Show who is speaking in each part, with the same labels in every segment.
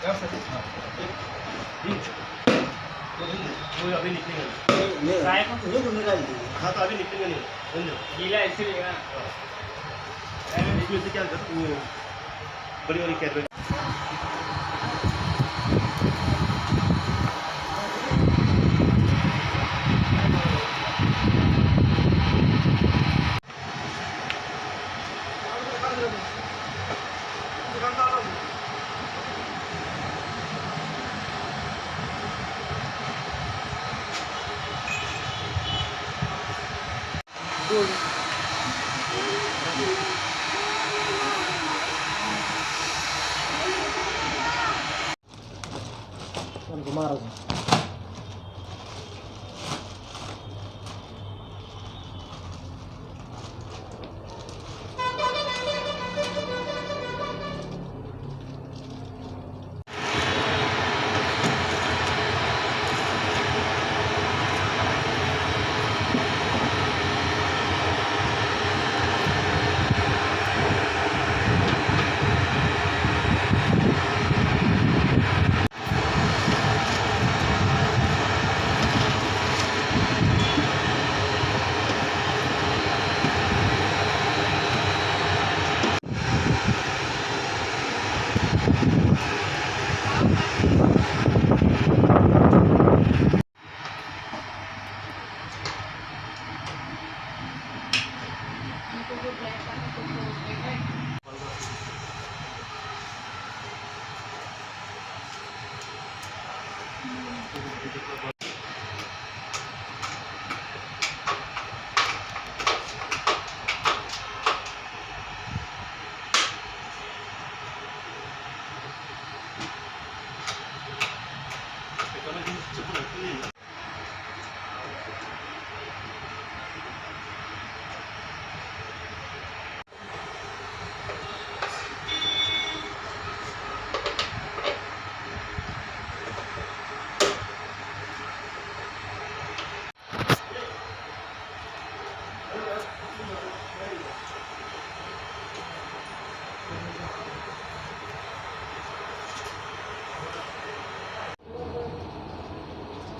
Speaker 1: अभी अभी निकलेंगे हाँ तो अभी निकलेंगे नहीं समझो इसमें से क्या करते बड़ी वाली कैब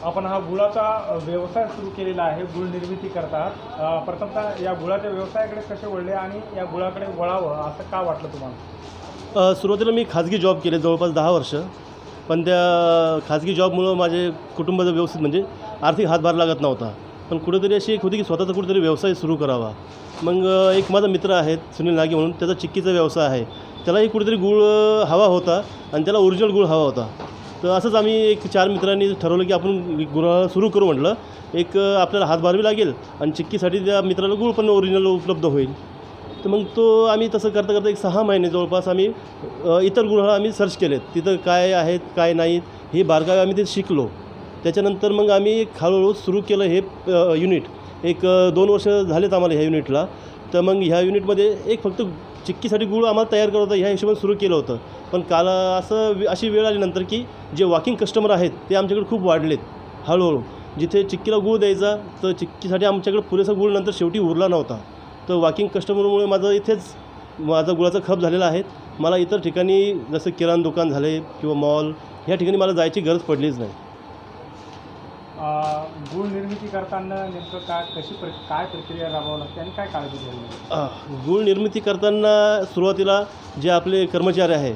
Speaker 2: आपण हा गुळाचा व्यवसाय सुरू केलेला आहे गुळ निर्मिती करतात. प्रथमतः या गुळाच्या व्यवसायाकडे कसे वळले आणि या गुळाकडे वळावं असं का वाटलं तुम्हाला?
Speaker 1: सुरुवातीला मी खाजगी जॉब केले जवळपास दहा वर्ष. पण त्या खाजगी जॉबमुळं माझे कुटुंबाचं व्यवस्थित म्हणजे आर्थिक हातभार लागत नव्हता. पण कुठेतरी अशी एक होती की स्वतःचा कुठेतरी व्यवसाय सुरू करावा. मग एक माझा मित्र आहे सुनील नागे म्हणून त्याचा चिक्कीचा व्यवसाय आहे. त्यालाही कुठेतरी गुळ हवा होता आणि त्याला ओरिजिनल गुळ हवा होता. तर असंच आम्ही एक चार मित्रांनी ठरवलं की आपण गुळ सुरू करू म्हटलं. एक आपल्याला हातभार बी लागेल आणि चिक्कीसाठी त्या मित्राला गुळ पण ओरिजिनल उपलब्ध होईल. तर मग तो आम्ही तसं करता करता एक सहा महिने जवळपास आम्ही इतर गृह आम्ही सर्च केलेत. तिथं काय आहेत काय नाहीत हे बारकावे आम्ही ते शिकलो. त्याच्यानंतर मग आम्ही एक हळूहळू सुरू केलं हे युनिट एक दोन वर्ष झालेत आम्हाला ह्या युनिटला तर मग ह्या युनिटमध्ये एक फक्त चिक्कीसाठी गुळ आम्हाला तयार करत होता ह्या हिशोबाने सुरू केलं होतं. पण काल असं वे- अशी वेळ आल्यानंतर की जे वॉकिंग कस्टमर आहेत ते आमच्याकडे खूप वाढलेत हळूहळू. जिथे चिक्कीला गुळ द्यायचा तर चिक्कीसाठी आमच्याकडे पुरेसा गुळ नंतर शेवटी उरला नव्हता. तर वॉकिंग कस्टमरमुळे माझं इथेच माझा गुळाचा खप झालेला आहे. मला इतर ठिकाणी जसं किराणा दुकान झाले किंवा मॉल ह्या ठिकाणी मला जायची गरज पडलीच नाही.
Speaker 2: गुळ निर्मिती करताना नेमकं काय कशी प्र काय प्रक्रिया राबवावं लागते आणि काय काळजी घ्यावी लागते?
Speaker 1: गूळ निर्मिती करताना सुरुवातीला जे आपले कर्मचारी आहे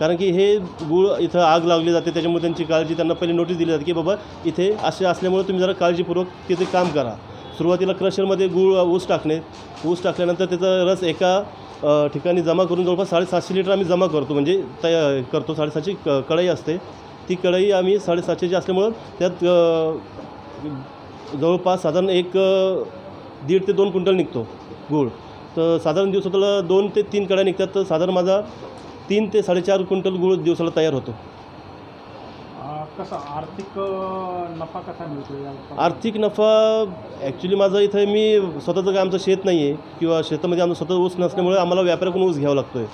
Speaker 1: कारण की हे गूळ इथं आग लावली जाते त्याच्यामुळे त्यांची काळजी त्यांना पहिले नोटीस दिली जाते की बाबा इथे असे असल्यामुळे तुम्ही जरा काळजीपूर्वक तिथे काम करा. सुरुवातीला क्रशरमध्ये गूळ ऊस टाकणे. ऊस टाकल्यानंतर त्याचा रस एका अ, ठिकाणी जमा करून जवळपास साडेसातशे लिटर आम्ही जमा करतो. म्हणजे तया करतो साडेसातशे क कढई असते. ती कढई आम्ही साडेसातशेची असल्यामुळं त्यात अ, जवळपास साधारण एक दीड ते दोन क्विंटल निघतो गूळ. तर साधारण दिवसाला दोन ते तीन कड्या निघतात. तर साधारण माझा तीन ते साडेचार क्विंटल गूळ दिवसाला तयार होतो.
Speaker 2: कसं आर्थिक नफा कसा मिळतो?
Speaker 1: आर्थिक नफा ॲक्च्युली माझं इथं मी स्वतःचं काय आमचं शेत नाही आहे किंवा शेतामध्ये आमचं स्वतः ऊस नसल्यामुळे आम्हाला व्यापाऱ्याकडून ऊस घ्यावा लागतो आहे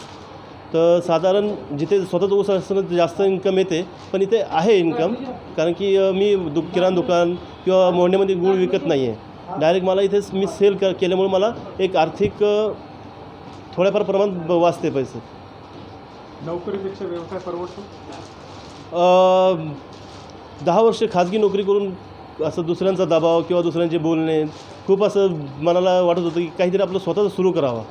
Speaker 1: तर साधारण जिथे स्वतःचं ऊस असताना जास्त इन्कम येते पण इथे आहे इन्कम कारण की मी दु किराणा दुकान किंवा मोंड्यामध्ये गूळ विकत नाही आहे डायरेक्ट मला इथेच मी सेल क केल्यामुळे मला एक आर्थिक थोड्याफार प्रमाणात ब- वाचते पैसे.
Speaker 2: नोकरीपेक्षा व्यवसाय परवडतो?
Speaker 1: दहा वर्ष खाजगी नोकरी करून असं दुसऱ्यांचा दबाव किंवा दुसऱ्यांचे बोलणे खूप असं मनाला वाटत होतं की काहीतरी आपलं स्वतःचं सुरू करावा.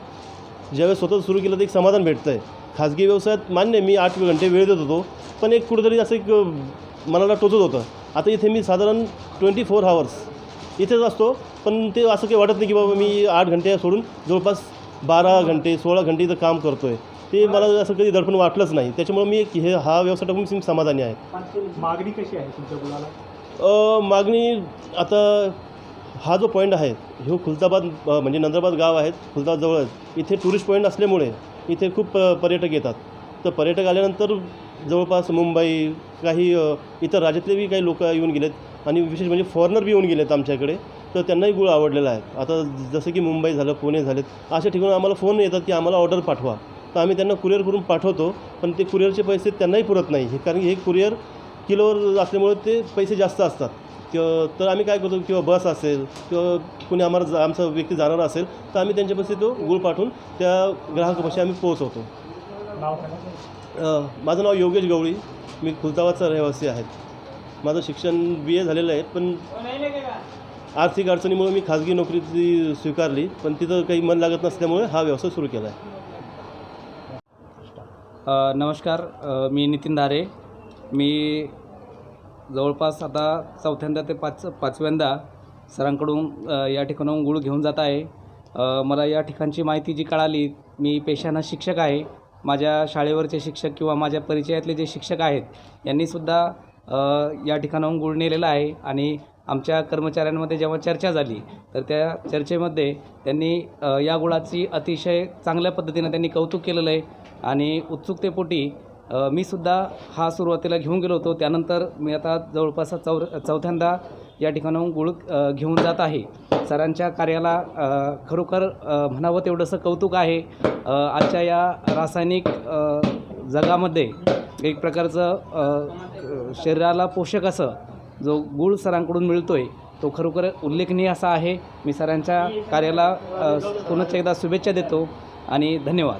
Speaker 1: ज्यावेळेस स्वतःचं सुरू केलं तर एक समाधान भेटतं आहे खाजगी व्यवसायात मान्य मी आठ घंटे वेळ देत होतो पण एक कुठेतरी असं एक मनाला टोचत होतं. आता इथे मी साधारण ट्वेंटी फोर हावर्स इथेच असतो पण ते असं काही वाटत नाही की बाबा मी आठ घंटे सोडून जवळपास बारा घंटे सोळा घंटे इथं काम करतो आहे ते मला असं कधी दडपण वाटलंच नाही. त्याच्यामुळं मी एक हे हा व्यवसाय टाकून मी समाधानी आहे.
Speaker 2: मागणी कशी आहे तुमच्या गुलाला
Speaker 1: अ, मागणी आता हा जो पॉईंट आहे ह्यो खुलताबाद म्हणजे नंदराबाद गाव आहेत खुलताबाद जवळच इथे टुरिस्ट पॉईंट असल्यामुळे इथे खूप पर्यटक येतात. तर पर्यटक आल्यानंतर जवळपास मुंबई काही इतर राज्यातले बी काही लोक येऊन गेलेत आणि विशेष म्हणजे फॉरेनर बी येऊन गेलेत आमच्याकडे. तर त्यांनाही गुळ आवडलेला आहे. आता जसं की मुंबई झालं पुणे झालेत अशा ठिकाणी आम्हाला फोन येतात की आम्हाला ऑर्डर पाठवा. तर आम्ही त्यांना कुरिअर करून पाठवतो पण ते कुरिअरचे पैसे त्यांनाही पुरत नाही. हे कारण हे कुरिअर किलोवर असल्यामुळे ते पैसे जास्त असतात. किंवा तर आम्ही काय करतो किंवा बस असेल किंवा कुणी आम्हाला जा- आमचा व्यक्ती जाणार असेल तर आम्ही त्यांच्यापाशी तो गुळ पाठवून त्या ग्राहकापाशी आम्ही पोहोचवतो.
Speaker 2: नाव सांगा.
Speaker 1: अ, माझं नाव योगेश गवळी. मी खुलताबादचा रहिवासी आहे. माझं शिक्षण बी ए झालेलं आहे पण आर्थिक अडचणीमुळे मी खाजगी नोकरी ती स्वीकारली पण तिथं काही मन लागत नसल्यामुळे हा व्यवसाय सुरू केला आहे.
Speaker 3: अ, नमस्कार. मी नितीन दारे. मी जवळपास आता चौथ्यांदा ते पाच पाचव्यांदा सरांकडून या ठिकाणाहून गुळ घेऊन जात आहे. मला या ठिकाणची माहिती जी कळाली मी पेशानं शिक्षक आहे. माझ्या शाळेवरचे शिक्षक किंवा माझ्या परिचयातले जे शिक्षक आहेत यांनीसुद्धा या ठिकाणाहून गुळ नेलेला आहे. आणि आमच्या कर्मचाऱ्यांमध्ये जेव्हा चर्चा झाली तर त्या चर्चेमध्ये त्यांनी या गुळाची अतिशय चांगल्या पद्धतीनं त्यांनी कौतुक केलेलं आहे. आणि उत्सुकतेपोटी मी सुद्धा हा सुरुवातीला घेऊन गेलो होतो. त्यानंतर मी आता जवळपास चौ चौथ्यांदा या ठिकाणाहून गुळ घेऊन जात आहे. सरांच्या कार्याला खरोखर म्हणावं तेवढंसं कौतुक आहे. आजच्या या रासायनिक जगामध्ये एक प्रकारचं शरीराला पोषक असं जो गुळ सरांकडून मिळतो आहे तो खरोखर उल्लेखनीय असा आहे. मी सरांच्या कार्याला अ, पुनश्च एकदा शुभेच्छा देतो आणि धन्यवाद.